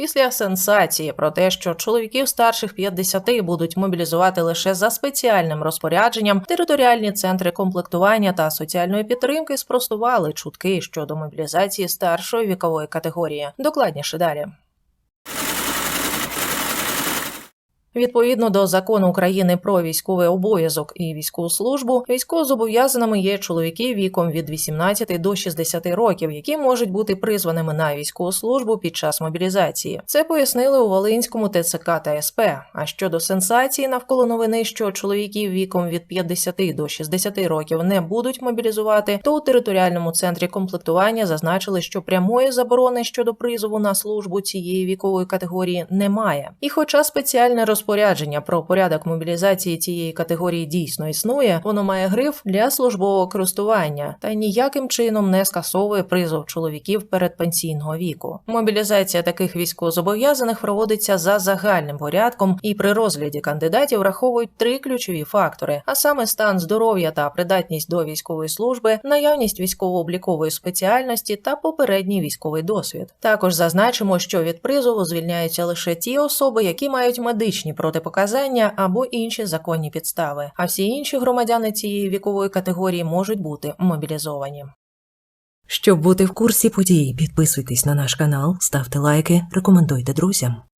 Після сенсації про те, що чоловіків старших 50 будуть мобілізувати лише за спеціальним розпорядженням, територіальні центри комплектування та соціальної підтримки спростували чутки щодо мобілізації старшої вікової категорії. Докладніше далі. Відповідно до закону України про військовий обов'язок і військову службу, військовозобов'язаними є чоловіки віком від 18 до 60 років, які можуть бути призваними на військову службу під час мобілізації. Це пояснили у Волинському ТЦК та СП. А щодо сенсації навколо новини, що чоловіків віком від 50 до 60 років не будуть мобілізувати, то у територіальному центрі комплектування зазначили, що прямої заборони щодо призову на службу цієї вікової категорії немає. І, хоча спеціальне розпорядження про порядок мобілізації цієї категорії дійсно існує, воно має гриф для службового користування та ніяким чином не скасовує призов чоловіків передпенсійного віку. Мобілізація таких військовозобов'язаних проводиться за загальним порядком, і при розгляді кандидатів враховують три ключові фактори: а саме стан здоров'я та придатність до військової служби, наявність військово-облікової спеціальності та попередній військовий досвід. Також зазначимо, що від призову звільняються лише ті особи, які мають медичні протипоказання або інші законні підстави, а всі інші громадяни цієї вікової категорії можуть бути мобілізовані. Щоб бути в курсі подій, підписуйтесь на наш канал, ставте лайки, рекомендуйте друзям.